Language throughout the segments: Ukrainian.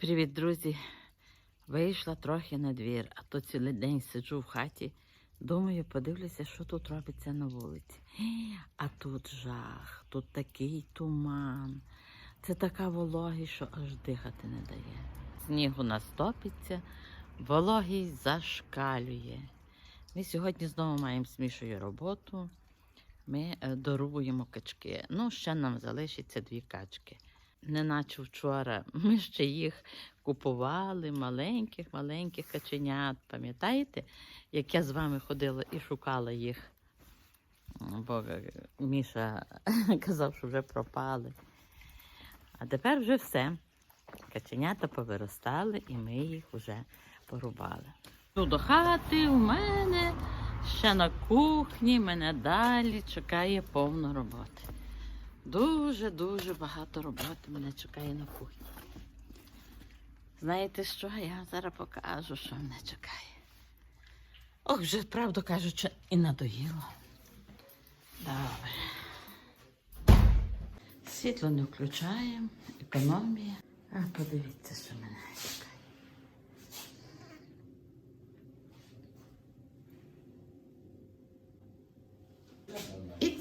Привіт, друзі! Вийшла трохи на двір, а то цілий день сиджу в хаті. Думаю, подивлюся, що тут робиться на вулиці. А тут жах, тут такий туман. Це така вологість, що аж дихати не дає. Снігу настопиться, вологість зашкалює. Ми сьогодні знову маємо смішую роботу. Ми е, дорубуємо качки. Ну, ще нам залишиться дві качки. Неначе вчора ми ще їх купували, маленьких-маленьких каченят. Пам'ятаєте, як я з вами ходила і шукала їх? Бо е, Міша казав, що вже пропали. А тепер вже все. Каченята повиростали і ми їх вже порубали. Йду до хати у мене ще на кухні, мене далі чекає повно роботи. Дуже-дуже багато роботи мене чекає на кухні. Знаєте що? Я зараз покажу, що мене чекає. Ох, вже, правду кажучи, і надоїло. Добре. Світло не включаємо, економія. А подивіться, що мене чекає.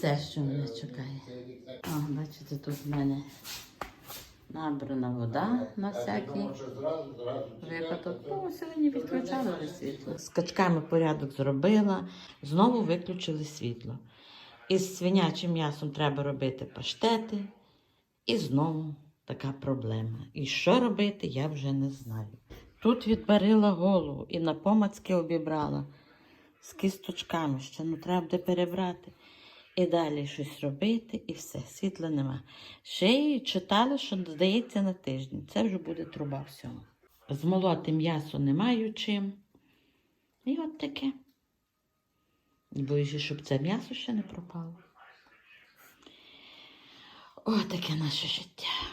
Це, що мене чекає. О, бачите, тут в мене набрана вода на всякий випадок. Ну, сьогодні відключали світло. З качками порядок зробила, знову виключили світло. Із свинячим м'ясом треба робити паштети. І знову така проблема. І що робити, я вже не знаю. Тут відбарила голову і на помацки обібрала з кісточками, ще ну треба буде перебрати. І далі щось робити, і все, світла нема. Ще й читали, що здається на тиждень. Це вже буде труба всього. Змолоти м'ясо не маю чим. І от таке. Боюся, щоб це м'ясо ще не пропало. О, таке наше життя.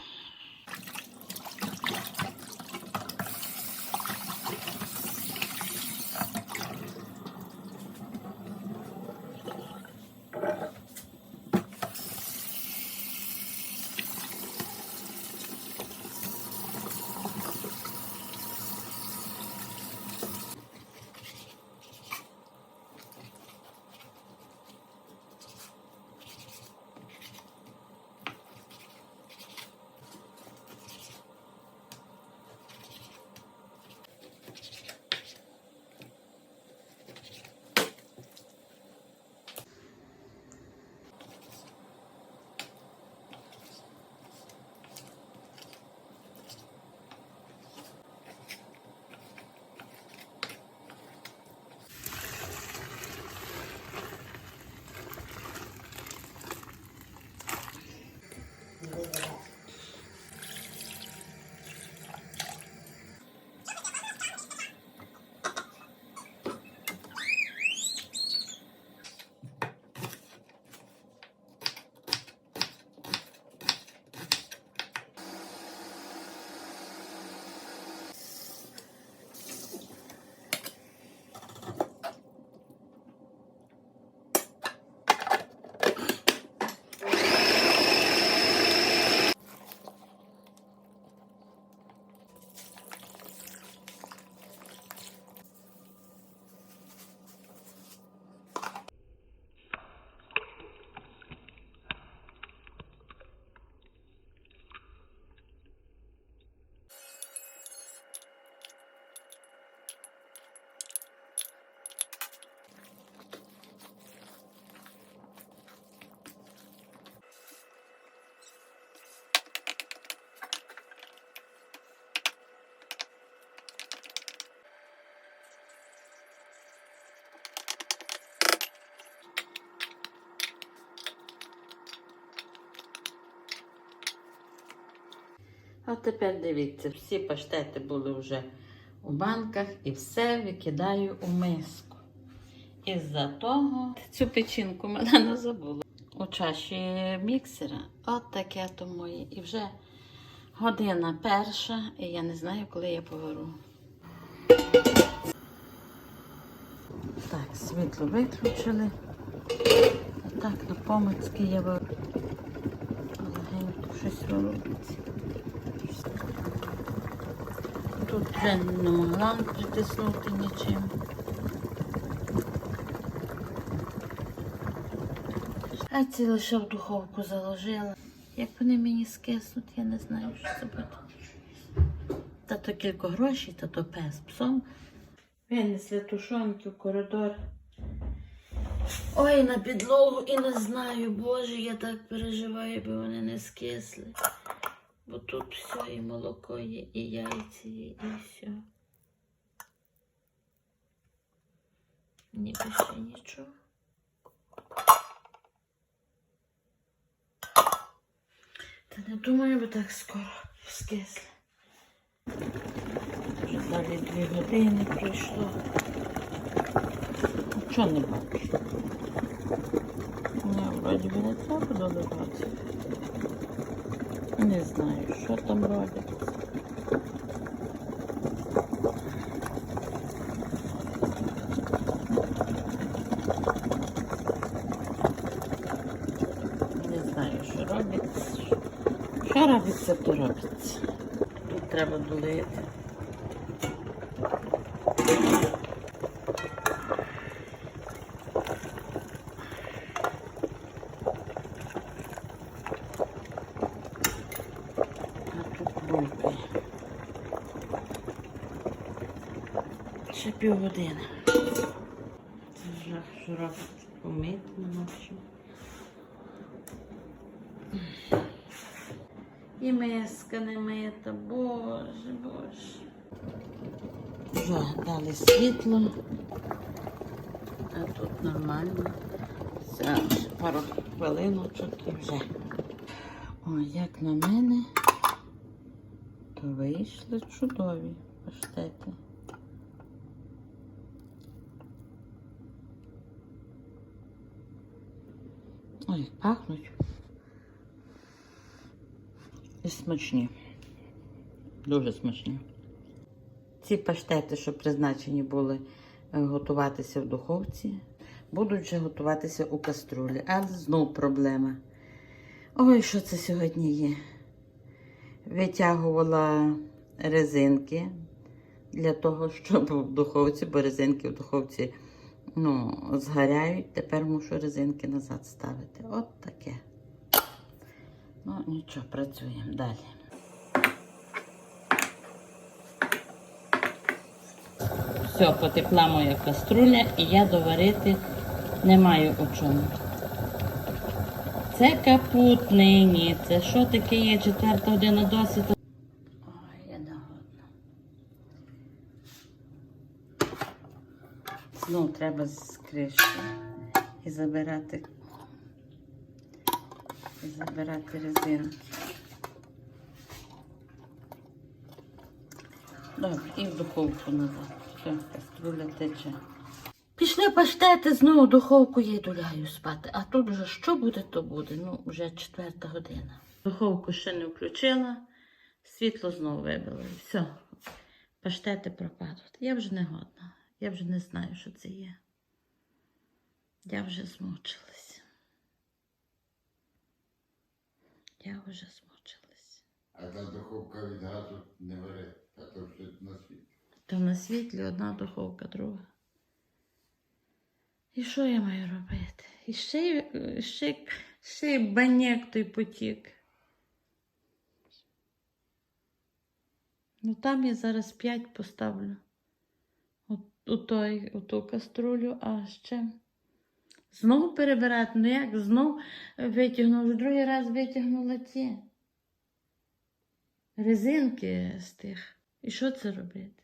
А тепер дивіться, всі паштети були вже у банках і все викидаю у миску. Із-за того цю печінку мене не забула. У чаші міксера. От таке то моє. І вже година перша, і я не знаю, коли я поверну. Так, світло виключили. А так, на помицьки я легенько щось робиться. Тут вже не могла притиснути нічим. А ці лише в духовку заложила. Як вони мені скиснуть, я не знаю, що це буде. Та то кілька грошей, та то пес псом. Винесли тушонки в коридор. Ой, на підлогу і не знаю, Боже, я так переживаю, бо вони не скисли. Бо тут все, і молоко є, і яйці є, і все. Ніби ще нічого. Та не думаю, бо так скоро скисли. Вже далі дві години пройшло. Нічого не бачу. Ну, вроді би не треба доливати. Не знаю, що там роблять. Не знаю, що робиться. Що робиться, то робиться. Тут треба долити. А тут булькає. Ще півгодини. Це що робить помити ночі. І миска не мита, боже, боже. Вже дали світло. А тут нормально. Все, ще пару хвилиночок і вже. Ой, як на мене, то вийшли чудові паштети. Ой, пахнуть. І смачні. Дуже смачні. Ці паштети, що призначені були е, готуватися в духовці, будуть вже готуватися у каструлі. Але знов проблема. Ой, що це сьогодні є? Витягувала резинки для того, щоб в духовці, бо резинки в духовці ну, згоряють. Тепер мушу резинки назад ставити. От таке. Ну, нічого, працюємо далі. Все, потекла моя каструля, і я доварити не маю у чому. Це капут нині. Це що таке є? Четверта година досить. Ой, я не годна. Знов треба з і забирати. І забирати резинки. Добре, і в духовку назад. Все, каструля тече. Пішли паштети, знову в духовку їду ляю спати. А тут вже що буде, то буде. Ну, вже четверта година. Духовку ще не включила, світло знову вибило. Все. Паштети пропадуть. Я вже не годна. Я вже не знаю, що це є. Я вже змучилась. Я вже змучилась. А та духовка від газу не варить, а то все на світ. Та на світлі одна духовка, друга. І що я маю робити? І ще, й- ще, ще баняк той потік. Ну там я зараз п'ять поставлю. У, той, у ту каструлю, а ще. Знову перебирати. Ну як? Знов витягну, вже другий раз витягнула ті резинки з тих. І що це робити?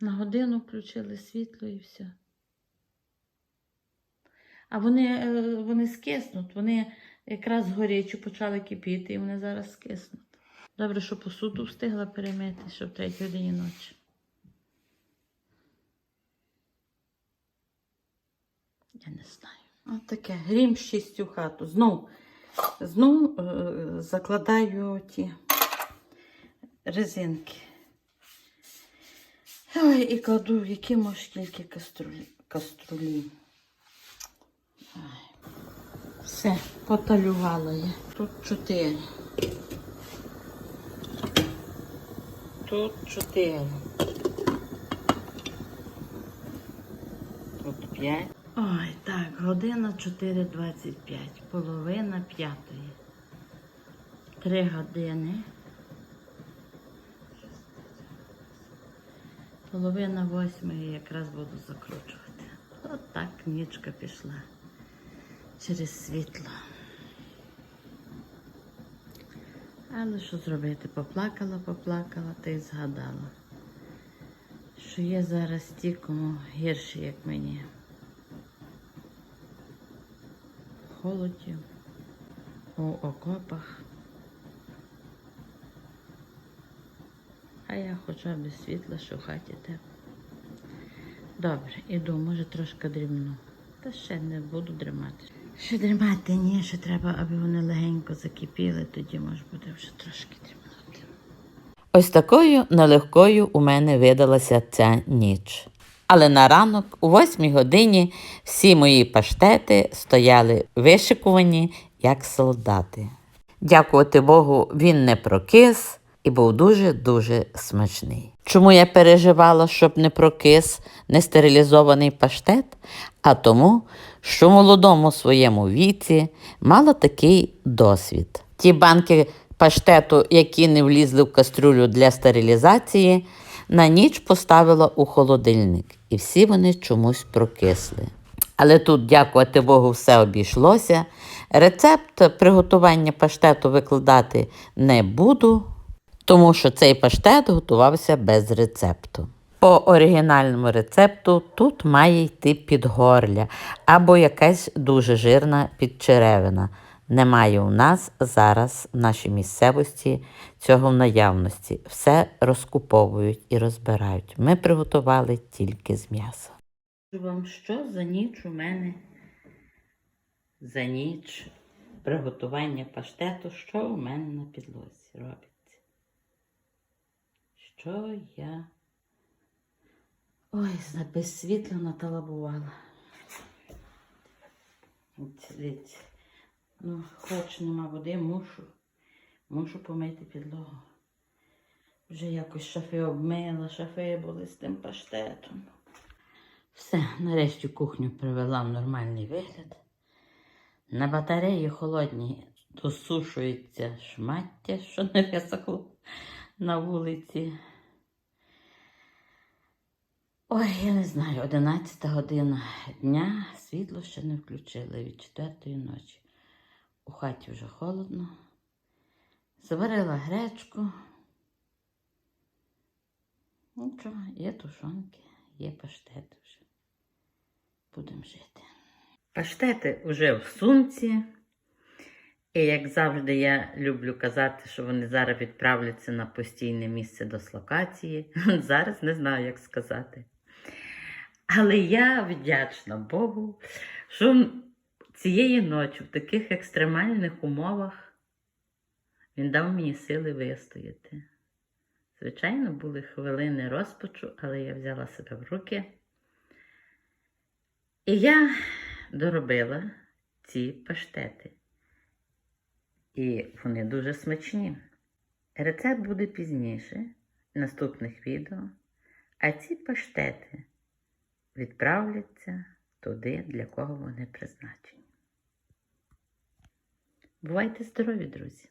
На годину включили світло і все. А вони, е, вони скиснуть, вони якраз горячі почали кипіти, і вони зараз скиснуть. Добре, що посуду встигла перемити, що в третій годині ночі. Я не знаю. От таке, грім шістю хату. Знов, знов е, закладаю ті резинки. Ой, і кладу в які може тільки каструлі. каструлі. Ай. Все, поталювала я. Тут чотири. Тут 4. Тут 5. Ой, так, година 4.25. Половина п'ятої. Три години. Половина восьмої якраз буду закручувати. От так нічка пішла через світло. Але що зробити? Поплакала, поплакала та й згадала, що є зараз ті, кому гірші, як мені. В холоді, у окопах. А я хоча б світла, що хаті тепло. Добре, іду, може трошки дрімну. Та ще не буду дрімати. Ще дрімати, ні, ще треба, аби вони легенько закипіли, тоді може буде вже трошки дрімнути. Ось такою нелегкою у мене видалася ця ніч. Але на ранок, о восьмій годині, всі мої паштети стояли вишикувані, як солдати. Дякувати Богу, він не прокис і був дуже-дуже смачний. Чому я переживала, щоб не прокис нестерилізований паштет? А тому, що в молодому своєму віці мала такий досвід. Ті банки паштету, які не влізли в кастрюлю для стерилізації, на ніч поставила у холодильник, і всі вони чомусь прокисли. Але тут, дякувати Богу, все обійшлося. Рецепт приготування паштету викладати не буду, тому що цей паштет готувався без рецепту. По оригінальному рецепту тут має йти підгорля або якась дуже жирна підчеревина. Немає у нас зараз в нашій місцевості цього в наявності. Все розкуповують і розбирають. Ми приготували тільки з м'яса. Вам що за ніч у мене? За ніч приготування паштету, що у мене на підлозі робиться? Що я. Ой, без світла наталабувала. Ну, хоч нема води, мушу. Мушу помити підлогу. Вже якось шафи обмила, шафи були з тим паштетом. Все, нарешті кухню привела в нормальний вигляд. На батареї холодній досушується шмаття, що не висохло на вулиці. Ой, я не знаю, 11 година дня, світло ще не включили від 4 ночі. У хаті вже холодно. Заварила гречку. Нічого, є тушонки, є паштети вже. Будемо жити. Паштети вже в сумці. І як завжди, я люблю казати, що вони зараз відправляться на постійне місце дислокації. Зараз не знаю, як сказати. Але я вдячна Богу, що цієї ночі в таких екстремальних умовах він дав мені сили вистояти. Звичайно, були хвилини розпачу, але я взяла себе в руки. І я доробила ці паштети. І вони дуже смачні. Рецепт буде пізніше, в наступних відео. А ці паштети відправляться туди, для кого вони призначені. Бувайте здорові, друзі!